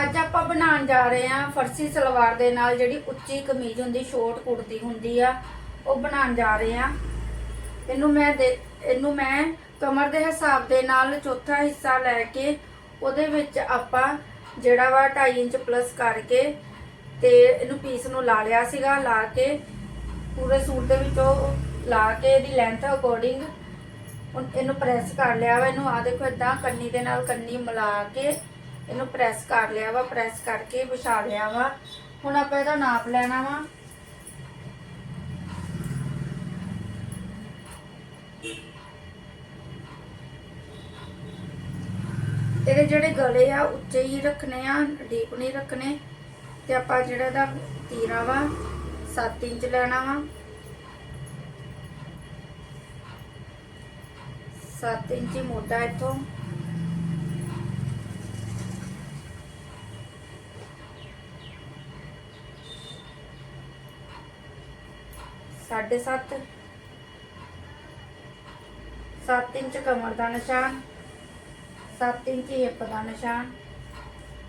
ਅੱਜ ਆਪਾਂ ਬਣਾਉਣ ਜਾ ਰਹੇ ਹਾਂ ਫਰਸੀ ਸਲਵਾਰ ਦੇ ਨਾਲ ਜਿਹੜੀ ਉੱਚੀ ਕਮੀਜ਼ ਹੁੰਦੀ ਸ਼ੋਰਟ ਕੁੜਤੀ ਹੁੰਦੀ ਆ, ਉਹ ਬਣਾਉਣ ਜਾ ਰਹੇ ਹਾਂ। ਇਹਨੂੰ ਮੈਂ ਦੇ, ਇਹਨੂੰ ਮੈਂ ਕਮਰ ਦੇ ਹਿਸਾਬ ਦੇ ਨਾਲ ਚੌਥਾ ਹਿੱਸਾ ਲੈ ਕੇ ਉਹਦੇ ਵਿੱਚ ਆਪਾਂ ਜਿਹੜਾ ਵਾ 2.5 ਇੰਚ ਪਲੱਸ ਕਰਕੇ ਤੇ ਇਹਨੂੰ ਪੀਸ ਨੂੰ ਲਾ ਲਿਆ ਸੀਗਾ, ਲਾ ਕੇ ਪੂਰੇ ਸੂਟ ਦੇ ਵਿੱਚੋਂ ਲਾ ਕੇ ਇਹਦੀ ਲੈਂਥ ਅਕੋਰਡਿੰਗ ਇਹਨੂੰ ਪ੍ਰੈਸ ਕਰ ਲਿਆ ਵਾ। ਇਹਨੂੰ ਆ ਦੇਖੋ ਇਦਾਂ ਕੰਨੀ ਦੇ ਨਾਲ ਕੰਨੀ ਮਿਲਾ ਕੇ ਇਹਨੂੰ ਪ੍ਰੈਸ ਕਰ ਲਿਆ ਵਾ ਪ੍ਰੈਸ ਕਰਕੇ ਵਿਛਾ ਲਿਆ ਵਾ। ਹੁਣ ਆਪਾਂ ਇਹਦਾ ਨਾਪ ਲੈਣਾ ਵਾ। ਇਹਦੇ ਜਿਹੜੇ ਗਲੇ ਆ, ਉੱਚੇ ਹੀ ਰੱਖਣੇ ਆ ਡੀਪ ਨਹੀਂ ਰੱਖਣੇ। ਤੇ ਆਪਾਂ ਜਿਹੜਾ ਦਾ ਤੀਰਾ ਵਾ 7 ਇੰਚ ਲੈਣਾ ਵਾ। 7 ਇੰਚ ਹੀ ਮੋਟਾ ਇੱਥੋਂ। ਸਾਢੇ ਸੱਤ। 7 ਇੰਚ ਕਮਰ ਦਾ ਨਿਸ਼ਾਨ 7 ਇੰਚ ਹਿੱਪ ਦਾ ਨਿਸ਼ਾਨ।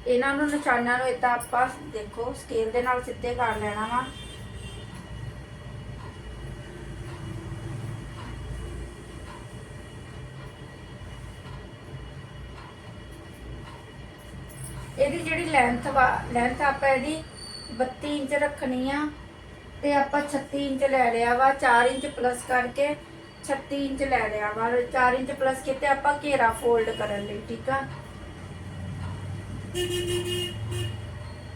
ਇਹਨਾਂ ਨੂੰ ਨਿਸ਼ਾਨਾਂ ਨੂੰ ਇਦਾਂ ਆਪਾਂ ਦੇਖੋ ਸਕੇਲ ਦੇ ਨਾਲ ਸਿੱਧੇ ਕਰ ਲੈਣਾ ਵਾ। ਇਹਦੀ ਜਿਹੜੀ ਲੈਂਥ ਵਾ ਲੈਂਥ ਆਪਾਂ ਇਹਦੀ 32 ਇੰਚ ਰੱਖਣੀ ਆ। ਤੇ ਆਪਾਂ 36 ਇੰਚ ਲੈ ਲਿਆ ਵਾ 4 ਇੰਚ ਪਲੱਸ ਕਰਕੇ 36 ਇੰਚ ਲੈ ਲਿਆ ਵਾ। 4 ਇੰਚ ਪਲੱਸ ਕੀਤੇ ਆਪਾਂ ਘੇਰਾ ਫੋਲਡ ਕਰਨ ਲਈ, ਠੀਕ ਆ?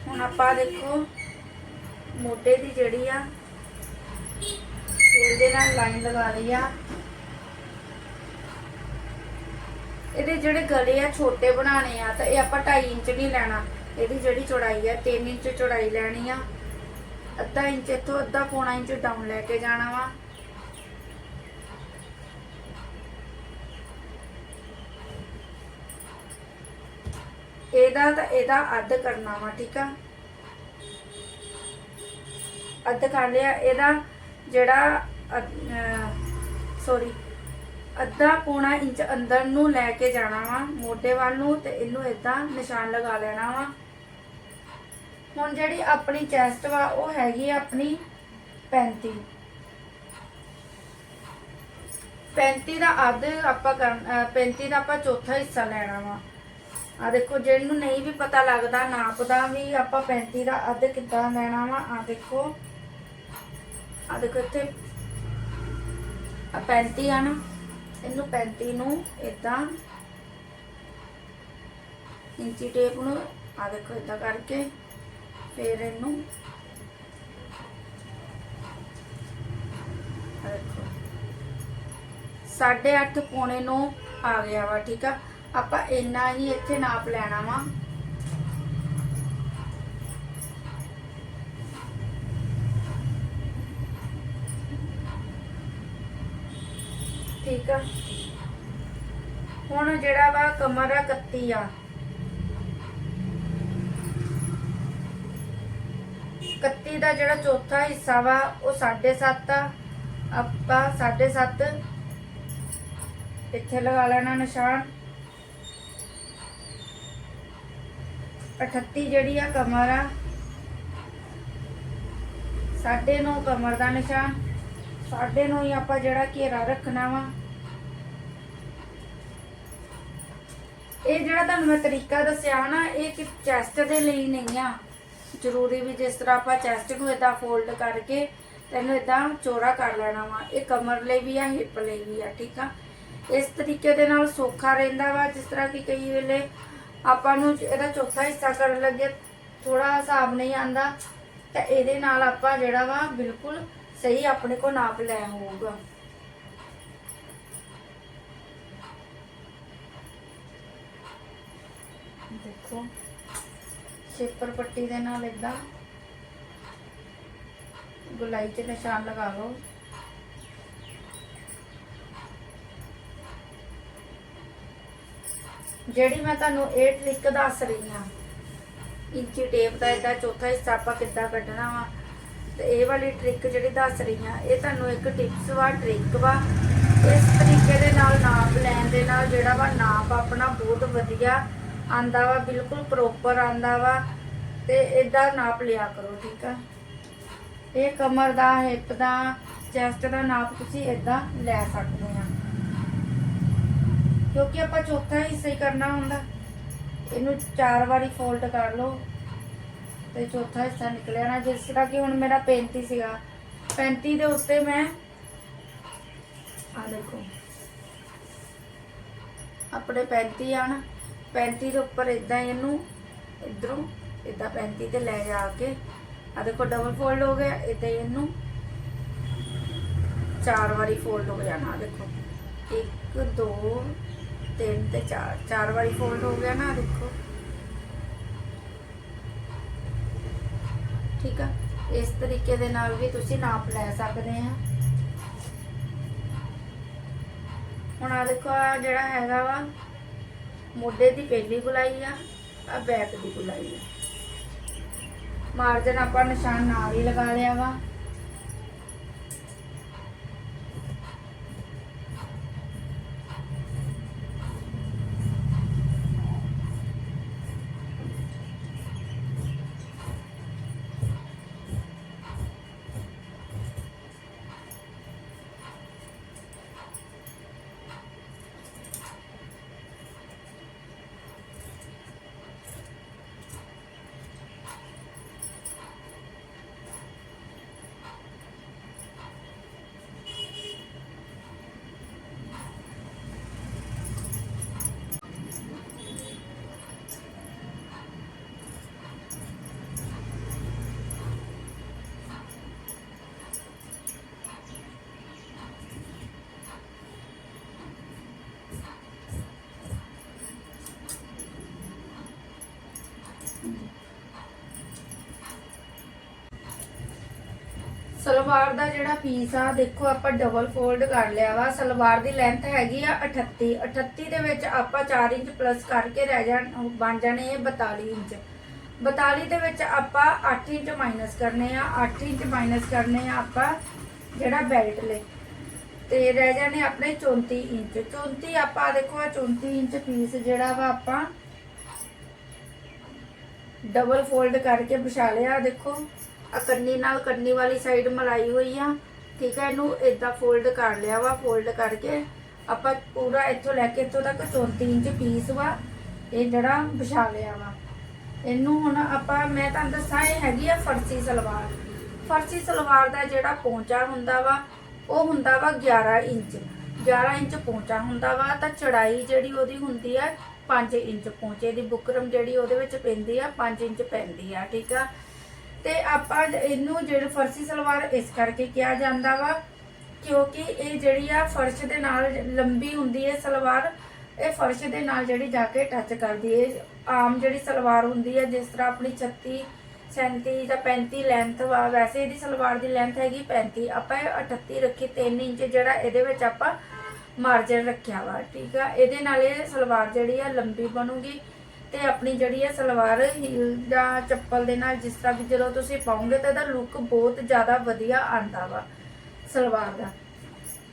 ਹੁਣ ਆਪਾਂ ਦੇਖੋ, ਮੋਢੇ ਦੀ ਜਿਹੜੀ ਆ ਸਕੇਲ ਦੇ ਨਾਲ ਲਾਈਨ ਲਗਾ ਲਈ ਆ। ਇਹਦੇ ਜਿਹੜੇ ਗਲੇ ਆ ਛੋਟੇ ਬਣਾਣੇ ਆ, ਤਾਂ ਇਹ ਆਪਾਂ 2.5 ਇੰਚ ਨਹੀਂ ਲੈਣਾ। ਇਹਦੀ ਜਿਹੜੀ ਚੌੜਾਈ ਆ 3 ਇੰਚ ਚੌੜਾਈ ਲੈਣੀ ਆ। ਅੱਧਾ ਇੰਚ ਇੱਥੋਂ, ਅੱਧਾ ਪੌਣਾ ਇੰਚ ਡਾਊਨ ਲੈ ਕੇ ਜਾਣਾ ਵਾ। ਇਹਦਾ ਤਾਂ ਇਹਦਾ ਅੱਧ ਕਰਨਾ ਵਾ, ਠੀਕ ਆ? ਅੱਧ ਕਰ ਲਿਆ, ਇਹਦਾ ਜਿਹੜਾ ਸੌਰੀ ਅੱਧਾ ਪੌਣਾ ਇੰਚ ਅੰਦਰ ਨੂੰ ਲੈ ਕੇ ਜਾਣਾ ਵਾ, ਮੋਢੇ ਵੱਲ ਨੂੰ ਤੇ ਇਹਨੂੰ ਇਦਾਂ ਨਿਸ਼ਾਨ ਲਗਾ ਲੈਣਾ ਵਾ। ਹੁਣ ਜਿਹੜੀ ਆਪਣੀ ਚੈਸਟ ਵਾ, ਉਹ ਹੈਗੀ ਆਪਣੀ 35 35 ਦਾ ਅੱਧ ਆਪਾਂ ਕਰਨ- ਅਹ 35 ਦਾ ਆਪਾਂ ਚੌਥਾ ਹਿੱਸਾ ਲੈਣਾ ਵਾ। ਆ ਦੇਖੋ, ਜਿਹਨੂੰ ਨਹੀਂ ਵੀ ਪਤਾ ਲੱਗਦਾ ਨਾਪ ਦਾ ਵੀ ਆਪਾਂ 35 ਦਾ ਅੱਧ ਕਿੱਦਾਂ ਲੈਣਾ ਵਾ ਆ ਦੇਖੋ। ਆ ਦੇਖੋ ਇੱਥੇ। ਆ 35 ਆ ਨਾ, ਇਹਨੂੰ 35 ਨੂੰ ਇਦਾਂ ਇੰਚੀ ਟੇਪ ਨੂੰ ਆ ਦੇਖੋ ਇਦਾਂ ਕਰਕੇ। ਫਿਰ ਇਹਨੂੰ ਆ ਦੇਖੋ 8.5 ਪੌਣੇ ਨੂੰ ਆ ਗਿਆ ਵਾ, ਠੀਕ ਆ? ਆਪਾਂ ਇੰਨਾ ਹੀ ਇੱਥੇ ਨਾਪ ਲੈਣਾ ਵਾ। ਠੀਕ ਆ? ਹੁਣ ਜਿਹੜਾ ਵਾ ਕਮਰ ਆ 31 ਆ। 31 ਦਾ ਜਿਹੜਾ ਚੌਥਾ ਹਿੱਸਾ ਵਾ, ਉਹ 7.5 ਆ। ਆਪਾਂ 7.5 ਇੱਥੇ ਲਗਾ ਲੈਣਾ ਨਿਸ਼ਾਨ। 38 ਜਿਹੜੀ ਆ, ਕਮਰ ਆ। 9.5 ਕਮਰ ਦਾ ਨਿਸ਼ਾਨ। 9.5 ਹੀ ਆਪਾਂ ਜਿਹੜਾ ਘੇਰਾ ਰੱਖਣਾ ਵਾ। ਇਹ ਜਿਹੜਾ ਤੁਹਾਨੂੰ ਮੈਂ ਤਰੀਕਾ ਦੱਸਿਆ ਨਾ, ਇਹ ਕਿ ਚੈਸਟ ਦੇ ਲਈ ਨਹੀਂ ਆ। ਜ਼ਰੂਰੀ ਵੀ ਜਿਸ ਤਰ੍ਹਾਂ ਆਪਾਂ ਚੈਸਟ ਨੂੰ ਇਦਾਂ ਫੋਲਡ ਕਰਕੇ ਤੈਨੂੰ ਇਦਾਂ ਚੌੜਾ ਕਰ ਲੈਣਾ ਵਾ। ਇਹ ਕਮਰ ਲਈ ਵੀ ਆ ਹਿੱਪ ਲਈ ਵੀ ਆ, ਠੀਕ ਆ? ਇਸ ਤਰੀਕੇ ਦੇ ਨਾਲ ਸੌਖਾ ਰਹਿੰਦਾ ਵਾ, ਜਿਸ ਤਰ੍ਹਾਂ ਕਿ ਕਈ ਵੇਲੇ ਆਪਾਂ ਨੂੰ ਇਹਦਾ ਚੌਥਾ ਹਿੱਸਾ ਕਰਨ ਲੱਗੇ ਥੋੜਾ ਹਿਸਾਬ ਨਹੀਂ ਆਂਦਾ ਤਾਂ ਇਹਦੇ ਨਾਲ ਆਪਾਂ ਜਿਹੜਾ ਵਾ ਬਿਲਕੁਲ ਸਹੀ ਆਪਣੇ ਕੋ ਨਾਪ ਲੈ ਹੋਊਗਾ। ਦੇਖੋ। ਸ਼ੇਪਰ ਪੱਟੀ ਦੇ ਨਾਲ ਇਦਾਂ ਗੁਲਾਈ ਤੇ ਨਿਸ਼ਾਨ ਲਗਾ ਲਓ। ਜਿਹੜੀ ਮੈਂ ਤੁਹਾਨੂੰ ਇਹ ਟ੍ਰਿਕ ਦੱਸ ਰਹੀ ਹਾਂ, ਇੰਚੀ ਟੇਪ ਦਾ ਇਹਦਾ ਚੌਥਾ ਹਿੱਸਾ ਆਪਾਂ ਕਿੱਦਾਂ ਕੱਢਣਾ ਵਾ, ਤੇ ਇਹ ਵਾਲੀ ਟ੍ਰਿਕ ਜਿਹੜੀ ਦੱਸ ਰਹੀ ਹਾਂ, ਇਹ ਤੁਹਾਨੂੰ ਇੱਕ ਟਿਪਸ ਵਾ ਟ੍ਰਿਕ ਵਾ। ਇਸ ਤਰੀਕੇ ਦੇ ਨਾਲ ਨਾਪ ਲੈਣ ਦੇ ਨਾਲ ਜਿਹੜਾ ਵਾ ਨਾਪ ਆਪਣਾ ਬਹੁਤ ਵਧੀਆ ਆਂਦਾ ਵਾ, ਬਿਲਕੁਲ ਪ੍ਰੋਪਰ ਆਂਦਾ ਵਾ ਤੇ ਇਦਾਂ ਨਾਪ ਲਿਆ ਕਰੋ, ਠੀਕ ਆ? ਇਹ ਕਮਰ ਦਾ ਹਿੱਪ ਦਾ ਚੈਸਟ ਦਾ ਨਾਪ ਤੁਸੀਂ ਇਦਾਂ ਲੈ ਸਕਦੇ ਆ। ਕਿਉਂਕਿ ਆਪਾਂ ਚੌਥਾ ਹਿੱਸਾ ਹੀ ਕਰਨਾ ਹੁੰਦਾ। ਇਹਨੂੰ ਚਾਰ ਵਾਰੀ ਫੋਲਡ ਕਰ ਲਓ ਤੇ ਚੌਥਾ ਹਿੱਸਾ ਨਿਕਲਿਆ ਨਾ। ਜਿਸ ਤਰ੍ਹਾਂ ਕਿ ਹੁਣ ਮੇਰਾ 35 ਸੀਗਾ। 35 ਦੇ ਉੱਤੇ ਮੈਂ ਆ ਦੇਖੋ। ਆਪਣੇ 35 ਆ ਨਾ। 35 ਦੇ ਉੱਪਰ ਇਦਾਂ ਇਹਨੂੰ ਇਧਰੋਂ ਇਦਾਂ 35 ਤੇ ਲੈ ਜਾ ਕੇ ਆ ਦੇਖੋ ਡਬਲ ਫੋਲਡ ਹੋ ਗਿਆ ਇਦਾਂ ਇਹਨੂੰ ਚਾਰ ਵਾਰੀ ਫੋਲਡ ਹੋ ਜਾਣਾ ਆਹ ਦੇਖੋ। 1 2 3 ਤੇ 4 ਚਾਰ ਵਾਰੀ ਫੋਲਡ ਹੋ ਗਿਆ ਨਾ ਦੇਖੋ। ਠੀਕ ਆ? ਇਸ ਤਰੀਕੇ ਦੇ ਨਾਲ ਵੀ ਤੁਸੀਂ ਨਾਪ ਲੈ ਸਕਦੇ ਆ। ਹੁਣ ਆ ਦੇਖੋ ਆ ਜਿਹੜਾ ਹੈਗਾ ਵਾ ਮੋਢੇ ਦੀ ਪਹਿਲੀ ਗੁਲਾਈ ਆ ਆ ਬੈਕ ਦੀ ਗੁਲਾਈ ਆ। ਮਾਰਜਨ, ਆਪਾਂ ਨਿਸ਼ਾਨ ਨਾਲ ਹੀ ਲਗਾ ਲਿਆ ਵਾ। ਸਲਵਾਰ ਦਾ ਜਿਹੜਾ ਪੀਸ ਆ, ਦੇਖੋ ਆਪਾਂ ਡਬਲ ਫੋਲਡ ਕਰ ਲਿਆ ਵਾ। ਸਲਵਾਰ ਦੀ ਲੈਂਥ ਹੈਗੀ ਆ 38 38 ਦੇ ਵਿੱਚ ਆਪਾਂ 4 ਇੰਚ ਪਲੱਸ ਕਰਕੇ ਰਹਿ ਜਾਣ ਬਣ ਜਾਣੇ ਇਹ 42 ਇੰਚ। 42 ਦੇ ਵਿੱਚ ਆਪਾਂ 8 ਇੰਚ ਮਾਈਨਸ ਕਰਨੇ ਆ। 8 ਇੰਚ ਮਾਈਨਸ ਕਰਨੇ ਆ ਆਪਾਂ ਜਿਹੜਾ ਬੈਲਟ ਲਈ ਤੇ ਰਹਿ ਜਾਣੇ ਆਪਣੇ 34 ਇੰਚ। 34 ਆਪਾਂ ਦੇਖੋ, ਆਹ 34 ਇੰਚ ਪੀਸ ਜਿਹੜਾ ਵਾ ਆਪਾਂ ਡਬਲ ਫੋਲਡ ਕਰਕੇ ਵਿਛਾ ਲਿਆ। ਦੇਖੋ ਆ ਕੰਨੀ ਨਾਲ ਕੰਨੀ ਵਾਲੀ ਸਾਈਡ ਮਲਾਈ ਹੋਈ ਆ। ਠੀਕ ਹੈ ਇਹਨੂੰ ਇਦਾਂ ਫੋਲਡ ਕਰ ਲਿਆ ਵਾ ਫੋਲਡ ਕਰਕੇ। ਆਪਾਂ ਪੂਰਾ ਇੱਥੋਂ ਲੈ ਕੇ, ਇੱਥੋਂ ਤੱਕ 34 ਇੰਚ ਪੀਸ ਵਾ, ਇਹ ਜਿਹੜਾ ਵਿਛਾ ਲਿਆ ਵਾ। ਇਹਨੂੰ ਹੁਣ ਆਪਾਂ, ਮੈਂ ਤੁਹਾਨੂੰ ਦੱਸਾਂ, ਇਹ ਹੈਗੀ ਆ ਫਰਸੀ ਸਲਵਾਰ। ਫਰਸੀ ਸਲਵਾਰ ਦਾ ਜਿਹੜਾ ਪੌਂਚਾ ਹੁੰਦਾ ਵਾ, ਉਹ ਹੁੰਦਾ ਵਾ 11 ਇੰਚ। 11 ਇੰਚ ਪੌਂਚਾ ਹੁੰਦਾ ਵਾ, ਤਾਂ ਚੜਾਈ ਜਿਹੜੀ ਉਹਦੀ ਹੁੰਦੀ ਆ 5 ਇੰਚ ਪੌਂਚੇ ਦੀ। ਬੁਕਰਮ ਜਿਹੜੀ ਉਹਦੇ ਵਿੱਚ ਪੈਂਦੀ ਆ 5 ਇੰਚ ਪੈਂਦੀ ਆ, ਠੀਕ ਆ? ਤੇ ਆਪਾਂ ਇਹਨੂੰ ਜਿਹੜੀ ਫਰਸੀ ਸਲਵਾਰ ਇਸ ਕਰਕੇ ਕਿਹਾ ਜਾਂਦਾ ਵਾ, ਕਿਉਂਕਿ ਇਹ ਜਿਹੜੀ ਆ ਫਰਸ਼ ਦੇ ਨਾਲ ਲੰਬੀ ਹੁੰਦੀ ਹੈ ਸਲਵਾਰ, ਇਹ ਫਰਸ਼ ਦੇ ਨਾਲ ਜਿਹੜੀ ਜਾ ਕੇ ਟੱਚ ਕਰਦੀ ਹੈ ਆਮ ਜਿਹੜੀ ਸਲਵਾਰ ਹੁੰਦੀ ਹੈ ਜਿਸ ਤਰ੍ਹਾਂ ਆਪਣੀ 36 37 ਜਾਂ 35 ਲੈਂਥ ਵਾ, ਵੈਸੇ ਇਹਦੀ ਸਲਵਾਰ ਦੀ ਲੈਂਥ ਹੈਗੀ 35 ਆਪਾਂ ਇਹ 38 ਰੱਖੀ 3 ਇੰਚ ਜਿਹੜਾ ਇਹਦੇ ਵਿੱਚ ਆਪਾਂ ਮਾਰਜਨ ਰੱਖਿਆ ਵਾ, ਠੀਕ ਆ? ਇਹਦੇ ਨਾਲ ਇਹ ਸਲਵਾਰ ਜਿਹੜੀ ਆ ਲੰਬੀ ਬਣੂਗੀ। ਤੇ ਆਪਣੀ ਜਿਹੜੀ ਹੈ ਸਲਵਾਰ, ਹੀਲ ਜਾਂ ਚੱਪਲ ਦੇ ਨਾਲ ਜਿਸ ਤਰ੍ਹਾਂ ਵੀ ਜਦੋਂ ਤੁਸੀਂ ਪਾਉਂਗੇ ਤਾਂ ਇਹਦਾ ਲੁੱਕ ਬਹੁਤ ਜ਼ਿਆਦਾ ਵਧੀਆ ਆਂਦਾ ਵਾ ਸਲਵਾਰ ਦਾ।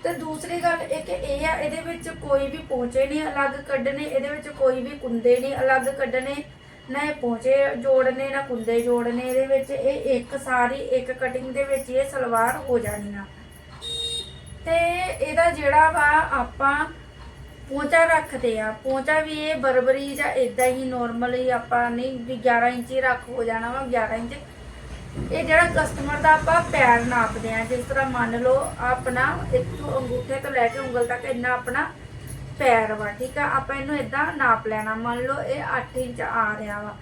ਤੇ ਦੂਸਰੀ ਗੱਲ ਇੱਕ ਇਹ ਆ, ਇਹਦੇ ਵਿੱਚ ਕੋਈ ਵੀ ਪੋਂਚੇ ਨਹੀਂ ਅਲੱਗ ਕੱਢਣੇ, ਇਹਦੇ ਵਿੱਚ ਕੋਈ ਵੀ ਕੁੰਦੇ ਨਹੀਂ ਅਲੱਗ ਕੱਢਣੇ, ਨਾ ਇਹ ਪੋਂਚੇ ਜੋੜਨੇ, ਨਾ ਕੁੰਦੇ ਜੋੜਨੇ, ਇਹਦੇ ਵਿੱਚ ਇਹ ਇੱਕ ਸਾਰੀ, ਇੱਕ ਕਟਿੰਗ ਦੇ ਵਿੱਚ ਇਹ ਸਲਵਾਰ ਹੋ ਜਾਣੀ ਆ। ਤੇ ਇਹਦਾ ਜਿਹੜਾ ਵਾ ਆਪਾਂ ਪੋਂਚਾ ਰੱਖਦੇ ਆ। ਪੋਂਚਾ ਵੀ ਇਹ ਬਰਬਰੀ ਜਾਂ ਇਦਾਂ ਹੀ ਨਾਰਮਲੀ ਆਪਾਂ ਨਹੀਂ ਵੀ 11 ਇੰਚ ਹੀ ਰੱਖ ਹੋ ਜਾਣਾ ਵਾ 11 ਇੰਚ। ਇਹ ਜਿਹੜਾ ਕਸਟਮਰ ਦਾ ਆਪਾਂ ਪੈਰ ਨਾਪਦੇ ਆ, ਜਿਸ ਤਰ੍ਹਾਂ ਮੰਨ ਲਓ ਆਪਣਾ ਇੱਥੋਂ ਅੰਗੂਠੇ ਤੋਂ ਲੈ ਕੇ ਉਂਗਲ ਤੱਕ ਇੰਨਾ ਆਪਣਾ ਪੈਰ ਵਾ, ਠੀਕ ਆ? ਆਪਾਂ ਇਹਨੂੰ ਇਦਾਂ ਨਾਪ ਲੈਣਾ। ਮੰਨ ਲਓ ਇਹ 8 ਇੰਚ ਆ ਰਿਹਾ ਵਾ।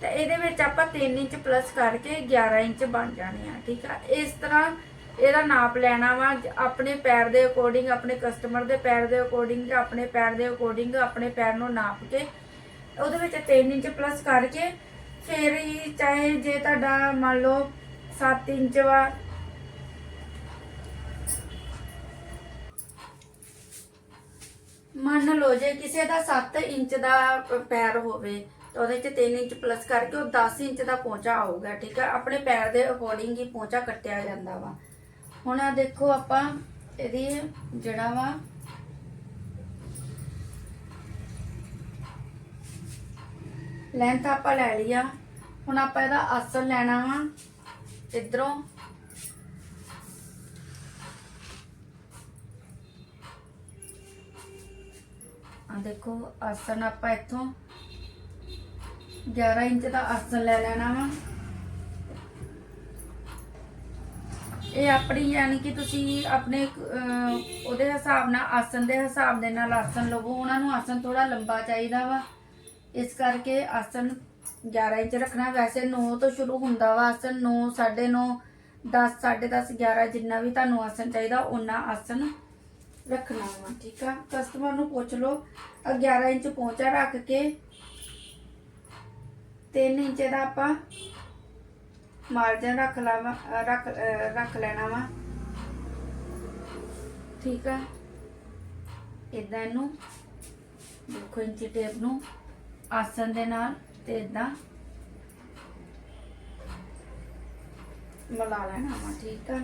ਤੇ ਇਹਦੇ ਵਿੱਚ ਆਪਾਂ 3 ਇੰਚ ਪਲੱਸ ਕਰਕੇ 11 ਇੰਚ ਬਣ ਜਾਣੇ ਆ, ਠੀਕ ਆ? ਇਸ ਤਰ੍ਹਾਂ ਇਹਦਾ ਨਾਪ ਲੈਣਾ ਵਾ ਆਪਣੇ ਪੈਰ ਦੇ ਅਕੋਰਡਿੰਗ ਆਪਣੇ ਕਸਟਮਰ ਦੇ ਪੈਰ ਦੇ ਅਕੋਰਡਿੰਗ ਆਪਣੇ ਪੈਰ ਦੇ ਅਕੋਰਡਿੰਗ ਆਪਣੇ ਪੈਰ ਨੂੰ ਨਾਪ ਕੇ ਉਹਦੇ ਵਿੱਚ 3 ਇੰਚ ਪਲੱਸ ਕਰਕੇ ਫਿਰ ਹੀ ਚਾਹੇ ਜੇ ਤੁਹਾਡਾ ਮੰਨ ਲਓ 7 ਇੰਚ ਵਾ। ਮੰਨ ਲਓ ਜੇ ਕਿਸੇ ਦਾ 7 ਇੰਚ ਦਾ ਪੈਰ ਹੋਵੇ ਤਾਂ ਉਹਦੇ ਚ 3 ਇੰਚ ਪਲੱਸ ਕਰਕੇ ਉਹ 10 ਇੰਚ ਦਾ ਪਹੁੰਚਾ ਆਊਗਾ, ਠੀਕ ਹੈ ਆਪਣੇ ਪੈਰ ਦੇ ਅਕੋਰਡਿੰਗ ਹੀ ਪਹੁੰਚਾ ਕੱਟਿਆ ਜਾਂਦਾ ਵਾ। ਹੁਣ ਆ ਦੇਖੋ ਆਪਾਂ ਇਹਦੀ ਜਿਹੜਾ ਵਾ। ਲੈਂਥ ਆਪਾਂ ਲੈ ਲਿਆ ਹੁਣ ਆਪਾਂ ਇਹਦਾ ਆਸਨ ਲੈਣਾ ਵਾ, ਇਧਰੋਂ। ਆ ਦੇਖੋ ਆਸਣ ਆਪਾਂ ਇੱਥੋਂ। 11 ਇੰਚ ਦਾ ਆਸਨ ਲੈ ਲੈਣਾ ਵਾ। ਇਹ ਆਪਣੀ ਯਾਨੀ ਕਿ ਤੁਸੀਂ ਆਪਣੇ ਅਹ, ਉਹਦੇ ਹਿਸਾਬ ਨਾਲ ਆਸਨ ਦੇ ਹਿਸਾਬ ਦੇ ਨਾਲ ਆਸਨ ਲਵੋ। ਉਹਨਾਂ ਨੂੰ ਆਸਨ ਥੋੜਾ ਲੰਬਾ ਚਾਹੀਦਾ ਵਾ। ਇਸ ਕਰਕੇ ਆਸਨ 11 ਇੰਚ ਰੱਖਣਾ। ਵੈਸੇ 9 ਤੋਂ ਸ਼ੁਰੂ ਹੁੰਦਾ ਵਾ ਆਸਨ 9 9.5 10 10.5 11 ਜਿੰਨਾ ਵੀ ਤੁਹਾਨੂੰ ਆਸਨ ਚਾਹੀਦਾ ਉਹਨਾਂ ਆਸਨ ਰੱਖਣਾ ਵਾ। ਠੀਕ ਆ? ਕਸਟਮਰ ਨੂੰ ਪੁੱਛ ਲਓ। ਆਹ 11 ਇੰਚ ਪਹੁੰਚਾ ਰੱਖ ਕੇ 3 ਇੰਚ ਦਾ ਆਪਾਂ ਮਾਰਜਨ ਰੱਖ ਲਾਵਾ ਰੱਖ ਰੱਖ ਲੈਣਾ ਵਾ। ਠੀਕ ਆ? ਇਦਾਂ ਇਹਨੂੰ, ਦੇਖੋ ਇੰਚੀ ਟੇਪ ਨੂੰ ਆਸਨ ਦੇ ਨਾਲ ਤੇ ਇਦਾਂ ਮਿਲਾ ਲੈਣਾ ਵਾ, ਠੀਕ ਆ?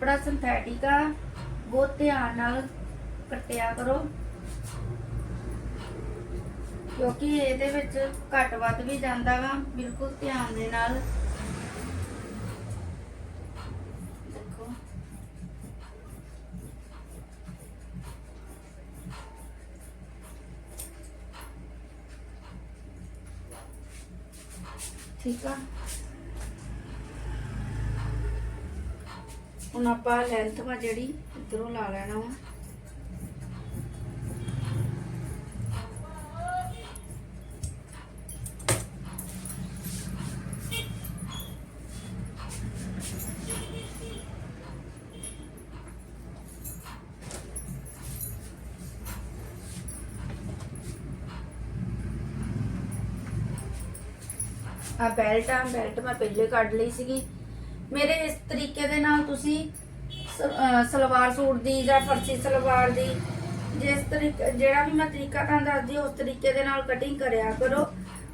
ਕੱਪੜਾ ਸਿੰਥੈਟਿਕ ਆ, ਬਹੁਤ ਧਿਆਨ ਨਾਲ ਕੱਟਿਆ ਕਰੋ। ਕਿਉਂਕਿ ਇਹਦੇ ਵਿੱਚ ਘੱਟ ਵੱਧ ਵੀ ਜਾਂਦਾ ਵਾ, ਬਿਲਕੁਲ ਧਿਆਨ ਦੇ ਨਾਲ। ਦੇਖੋ। ਠੀਕ ਆ? ਹੁਣ ਆਪਾਂ ਲੈਂਥ ਵਾ ਜਿਹੜੀ ਇਧਰੋਂ ਲਾ ਲੈਣਾ ਵਾ। ਆ ਬੈਲਟ ਆ ਬੈਲਟ ਮੈਂ ਪਹਿਲੇ ਕੱਢ ਲਈ ਸੀਗੀ। ਮੇਰੇ ਇਸ ਤਰੀਕੇ ਦੇ ਨਾਲ ਤੁਸੀਂ ਸ- ਸਲਵਾਰ ਸੂਟ ਦੀ ਜਾਂ ਫਰਸੀ ਸਲਵਾਰ ਦੀ ਜਿਸ ਤਰੀਕੇ, ਜਿਹੜਾ ਵੀ ਮੈਂ ਤਰੀਕਾ ਤੁਹਾਨੂੰ ਦੱਸਦੀ ਉਸ ਤਰੀਕੇ ਦੇ ਨਾਲ ਕਟਿੰਗ ਕਰਿਆ ਕਰੋ।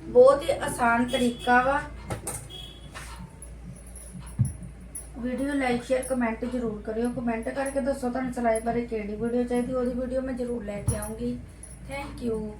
ਬਹੁਤ ਹੀ ਆਸਾਨ ਤਰੀਕਾ ਵਾ। ਵੀਡੀਓ ਲਾਈਕ ਸ਼ੇਅਰ ਕਮੈਂਟ ਜ਼ਰੂਰ ਕਰਿਓ। ਕਮੈਂਟ ਕਰਕੇ ਦੱਸੋ ਤੁਹਾਨੂੰ ਸਿਲਾਈ ਬਾਰੇ ਕਿਹੜੀ ਵੀਡੀਓ ਚਾਹੀਦੀ, ਉਹਦੀ ਵੀਡੀਓ ਮੈਂ ਜ਼ਰੂਰ ਲੈ ਕੇ ਆਉਂਗੀ। Thank you